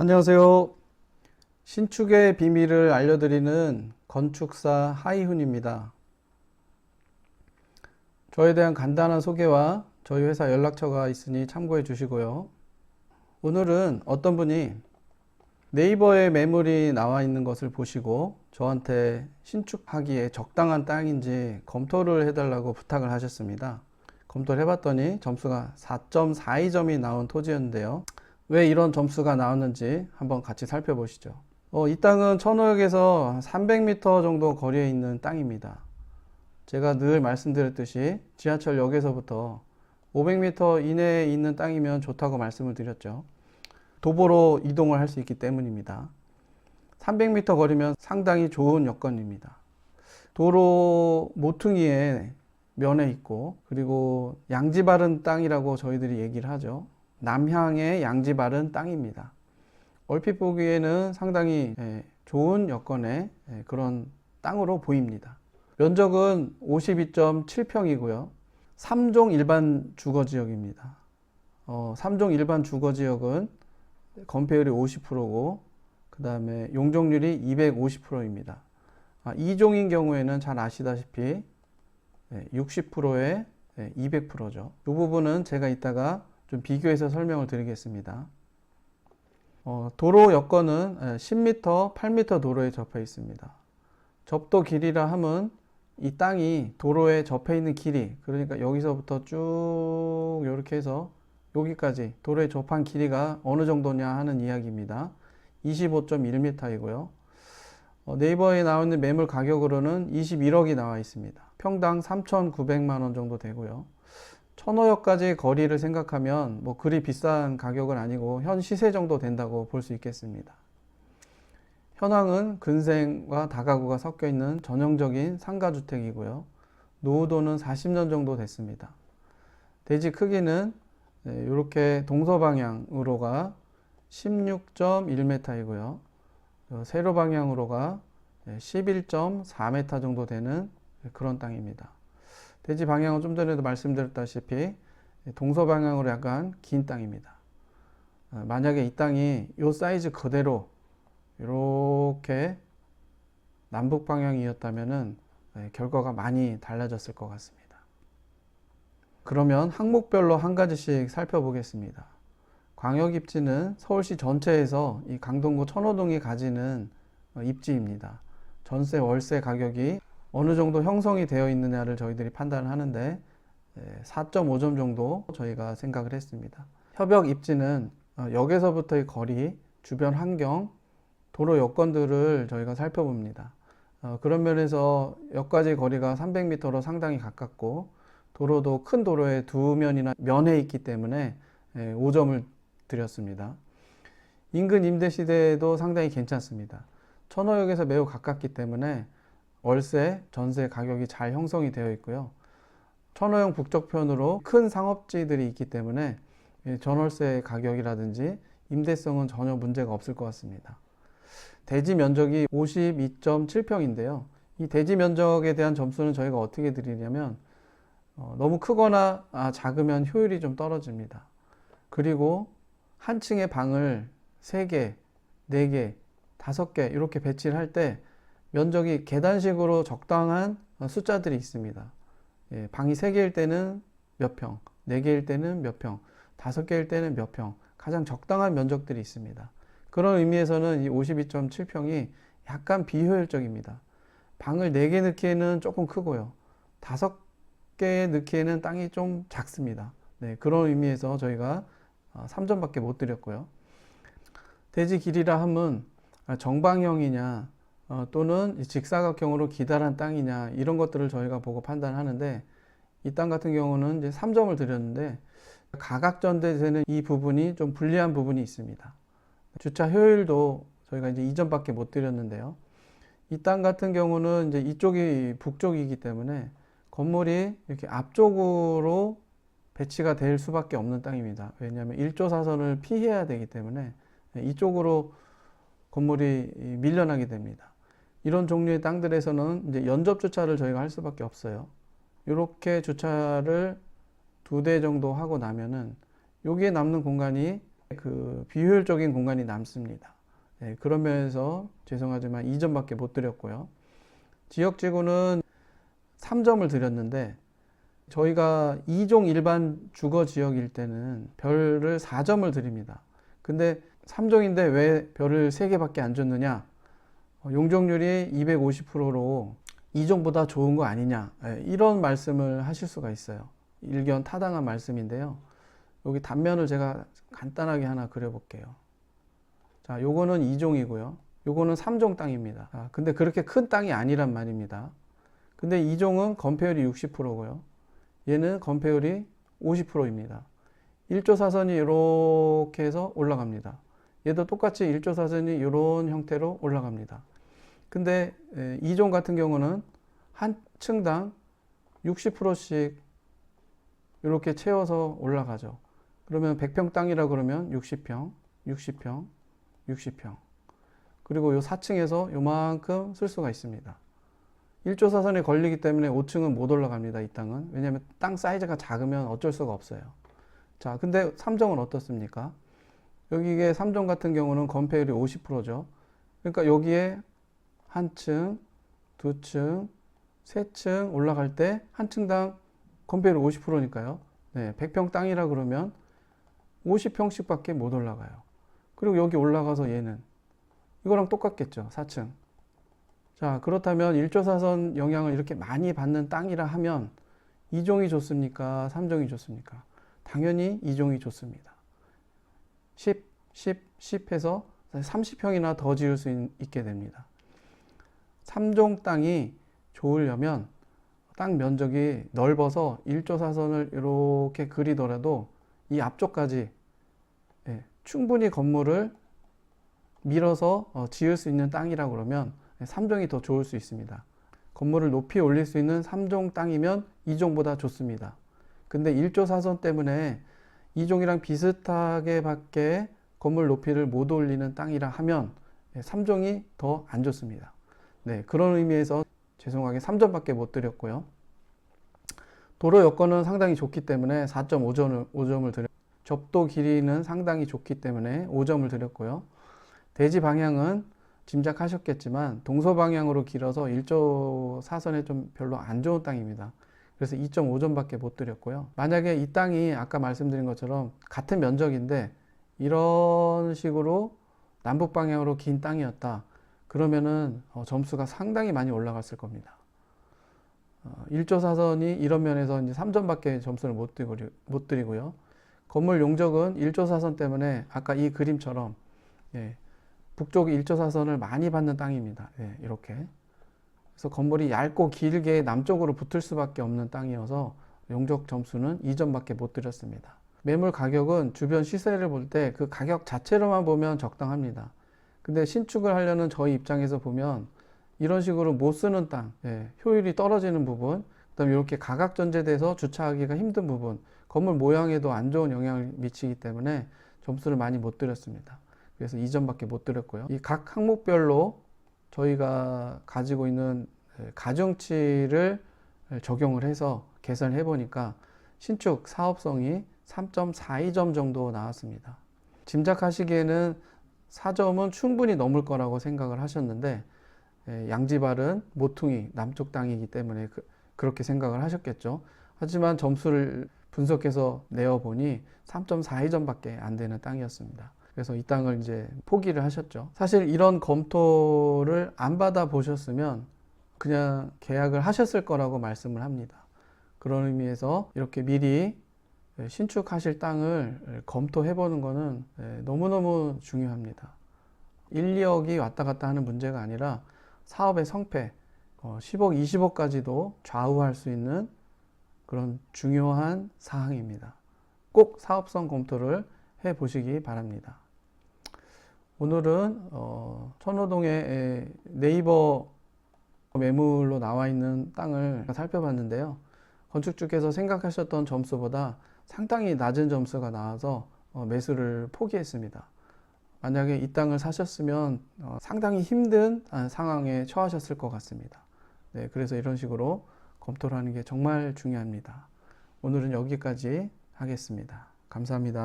안녕하세요. 신축의 비밀을 알려드리는 건축사 하이훈입니다. 저에 대한 간단한 소개와 저희 회사 연락처가 있으니 참고해 주시고요. 오늘은 어떤 분이 네이버에 매물이 나와 있는 것을 보시고 저한테 신축하기에 적당한 땅인지 검토를 해달라고 부탁을 하셨습니다. 검토를 해봤더니 점수가 4.42점이 나온 토지였는데요. 왜 이런 점수가 나왔는지 한번 같이 살펴보시죠. 어, 이 땅은 천호역에서 300m 정도 거리에 있는 땅입니다. 제가 늘 말씀드렸듯이 지하철역에서부터 500m 이내에 있는 땅이면 좋다고 말씀을 드렸죠. 도보로 이동을 할 수 있기 때문입니다. 300m 거리면 상당히 좋은 여건입니다. 도로 모퉁이에 면에 있고 그리고 양지 바른 땅이라고 저희들이 얘기를 하죠. 남향의 양지 바른 땅입니다. 얼핏 보기에는 상당히 예, 좋은 여건의 예, 그런 땅으로 보입니다. 면적은 52.7평이고요. 3종 일반 주거 지역입니다. 어, 3종 일반 주거 지역은 건폐율이 50%고 그 다음에 용적률이 250%입니다. 아, 2종인 경우에는 잘 아시다시피 60%에 200%죠. 이 부분은 제가 이따가 좀 비교해서 설명을 드리겠습니다. 어, 도로 여건은 10m, 8m 도로에 접해 있습니다. 접도 길이라 함은 이 땅이 도로에 접해 있는 길이, 그러니까 여기서부터 쭉 이렇게 해서 여기까지 도로에 접한 길이가 어느 정도냐 하는 이야기입니다. 25.1m이고요. 어, 네이버에 나와 있는 매물 가격으로는 21억이 나와 있습니다. 평당 3,900만 원 정도 되고요. 천호역까지 거리를 생각하면 뭐 그리 비싼 가격은 아니고 현 시세 정도 된다고 볼 수 있겠습니다. 현황은 근생과 다가구가 섞여 있는 전형적인 상가주택이고요. 노후도는 40년 정도 됐습니다. 대지 크기는 이렇게 동서방향으로가 16.1m이고요. 세로 방향으로가 11.4m 정도 되는 그런 땅입니다. 대지 방향은 좀 전에도 말씀드렸다시피 동서 방향으로 약간 긴 땅입니다. 어, 만약에 이 땅이 이 사이즈 그대로 이렇게 남북 방향이었다면은 네, 결과가 많이 달라졌을 것 같습니다. 그러면 항목별로 한 가지씩 살펴보겠습니다. 광역 입지는 서울시 전체에서 이 강동구 천호동이 가지는 어, 입지입니다. 전세 월세 가격이 어느 정도 형성이 되어 있느냐를 저희들이 판단을 하는데 4.5점 정도 저희가 생각을 했습니다. 협약 입지는 어, 역에서부터의 거리, 주변 환경, 도로 여건들을 저희가 살펴봅니다. 어, 그런 면에서 역까지 거리가 300m로 상당히 가깝고 도로도 큰 도로의 두 면이나 면에 있기 때문에 5점을 드렸습니다. 인근 임대 시대도 상당히 괜찮습니다. 천호역에서 매우 가깝기 때문에 월세, 전세 가격이 잘 형성이 되어 있고요. 천호영 북쪽편으로 큰 상업지들이 있기 때문에 전월세 가격이라든지 임대성은 전혀 문제가 없을 것 같습니다. 대지 면적이 52.7평인데요. 이 대지 면적에 대한 점수는 저희가 어떻게 드리냐면 어, 너무 크거나 아, 작으면 효율이 좀 떨어집니다. 그리고 한 층에 방을 3개, 4개, 5개 이렇게 배치를 할 때 면적이 계단식으로 적당한 숫자들이 있습니다. 예, 방이 3개일 때는 몇 평, 4개일 때는 몇 평, 5개일 때는 몇 평, 가장 적당한 면적들이 있습니다. 그런 의미에서는 이 52.7평이 약간 비효율적입니다. 방을 4개 넣기에는 조금 크고요. 5개 넣기에는 땅이 좀 작습니다. 네, 그런 의미에서 저희가 3점밖에 어, 못 드렸고요. 대지 길이라 함은 정방형이냐 어, 또는 직사각형으로 기다란 땅이냐 이런 것들을 저희가 보고 판단하는데 이 땅 같은 경우는 이제 3점을 드렸는데 가각전대되는 이 부분이 좀 불리한 부분이 있습니다. 주차 효율도 저희가 이제 2점밖에 못 드렸는데요. 이 땅 같은 경우는 이제 이쪽이 북쪽이기 때문에 건물이 이렇게 앞쪽으로 배치가 될 수밖에 없는 땅입니다. 왜냐하면 1조 사선을 피해야 되기 때문에 이쪽으로 건물이 밀려나게 됩니다. 이런 종류의 땅들에서는 이제 연접 주차를 저희가 할 수밖에 없어요. 이렇게 주차를 두 대 정도 하고 나면은 여기에 남는 공간이 그 비효율적인 공간이 남습니다. 네, 그런 면에서 죄송하지만 2점밖에 못 드렸고요. 지역지구는 3점을 드렸는데 저희가 2종 일반 주거 지역일 때는 별을 4점을 드립니다. 근데 3종인데 왜 별을 3개밖에 안 줬느냐? 어, 용적률이 250%로 2종보다 좋은 거 아니냐? 예, 이런 말씀을 하실 수가 있어요. 일견 타당한 말씀인데요. 여기 단면을 제가 간단하게 하나 그려볼게요. 자, 요거는 2종이고요. 요거는 3종 땅입니다. 아, 근데 그렇게 큰 땅이 아니란 말입니다. 근데 2종은 건폐율이 60%고요. 얘는 건폐율이 50%입니다. 1조 사선이 이렇게 해서 올라갑니다. 얘도 똑같이 1조 사선이 이런 형태로 올라갑니다. 근데 2종 같은 경우는 한 층당 60%씩 이렇게 채워서 올라가죠. 그러면 100평 땅이라 그러면 60평, 60평, 60평. 그리고 요 4층에서 요만큼 쓸 수가 있습니다. 1조 사선에 걸리기 때문에 5층은 못 올라갑니다. 이 땅은. 왜냐하면 땅 사이즈가 작으면 어쩔 수가 없어요. 자, 근데 3종은 어떻습니까? 여기에 3종 같은 경우는 건폐율이 50%죠. 그러니까 여기에 한 층, 두 층, 세 층 올라갈 때 한 층당 건폐율이 50%니까요. 네, 100평 땅이라 그러면 50평씩밖에 못 올라가요. 그리고 여기 올라가서 얘는 이거랑 똑같겠죠. 4층. 자, 그렇다면 1조 사선 영향을 이렇게 많이 받는 땅이라 하면 2종이 좋습니까? 3종이 좋습니까? 당연히 2종이 좋습니다. 10, 10, 10 해서 30평이나 더 지을 수 있, 있게 됩니다. 3종 땅이 좋으려면 땅 면적이 넓어서 1조 사선을 이렇게 그리더라도 이 앞쪽까지 예, 충분히 건물을 밀어서 어, 지을 수 있는 땅이라 그러면 3종이 더 좋을 수 있습니다. 건물을 높이 올릴 수 있는 3종 땅이면 2종보다 좋습니다. 근데 1조 사선 때문에 2종이랑 비슷하게 밖에 건물 높이를 못 올리는 땅이라 하면 3종이 더 안 좋습니다. 네, 그런 의미에서 죄송하게 3점밖에 못 드렸고요. 도로 여건은 상당히 좋기 때문에 4.5점을 5점을 드렸 접도 길이는 상당히 좋기 때문에 5점을 드렸고요. 대지 방향은 짐작하셨겠지만 동서 방향으로 길어서 1조 사선에 좀 별로 안 좋은 땅입니다. 그래서 2.5점밖에 못 드렸고요. 만약에 이 땅이 아까 말씀드린 것처럼 같은 면적인데 이런 식으로 남북 방향으로 긴 땅이었다. 그러면은 어, 점수가 상당히 많이 올라갔을 겁니다. 어, 1조 사선이 이런 면에서 이제 3점밖에 점수를 못, 드리고, 못 드리고요. 건물 용적은 1조 사선 때문에 아까 이 그림처럼 예, 북쪽 1조 사선을 많이 받는 땅입니다. 예, 이렇게. 그래서 건물이 얇고 길게 남쪽으로 붙을 수밖에 없는 땅이어서 용적 점수는 2점밖에 못 드렸습니다. 매물 가격은 주변 시세를 볼 때 그 가격 자체로만 보면 적당합니다. 근데 신축을 하려는 저희 입장에서 보면 이런 식으로 못 쓰는 땅, 예, 효율이 떨어지는 부분, 그다음에 이렇게 가각 전제돼서 주차하기가 힘든 부분, 건물 모양에도 안 좋은 영향을 미치기 때문에 점수를 많이 못 드렸습니다. 그래서 2점밖에 못 드렸고요. 이 각 항목별로 저희가 가지고 있는 가중치를 적용을 해서 계산을 해보니까 신축 사업성이 3.42점 정도 나왔습니다. 짐작하시기에는 4점은 충분히 넘을 거라고 생각을 하셨는데 양지발은 모퉁이 남쪽 땅이기 때문에 그, 그렇게 생각을 하셨겠죠. 하지만 점수를 분석해서 내어보니 3.42점밖에 안 되는 땅이었습니다. 그래서 이 땅을 이제 포기를 하셨죠. 사실 이런 검토를 안 받아 보셨으면 그냥 계약을 하셨을 거라고 말씀을 합니다. 그런 의미에서 이렇게 미리 신축하실 땅을 검토해 보는 것은 너무너무 중요합니다. 1, 2억이 왔다 갔다 하는 문제가 아니라 사업의 성패, 10억, 20억까지도 좌우할 수 있는 그런 중요한 사항입니다. 꼭 사업성 검토를 해 보시기 바랍니다. 오늘은 어, 천호동의 네이버 매물로 나와 있는 땅을 살펴봤는데요. 건축주께서 생각하셨던 점수보다 상당히 낮은 점수가 나와서 어, 매수를 포기했습니다. 만약에 이 땅을 사셨으면 어, 상당히 힘든 상황에 처하셨을 것 같습니다. 네, 그래서 이런 식으로 검토를 하는 게 정말 중요합니다. 오늘은 여기까지 하겠습니다. 감사합니다.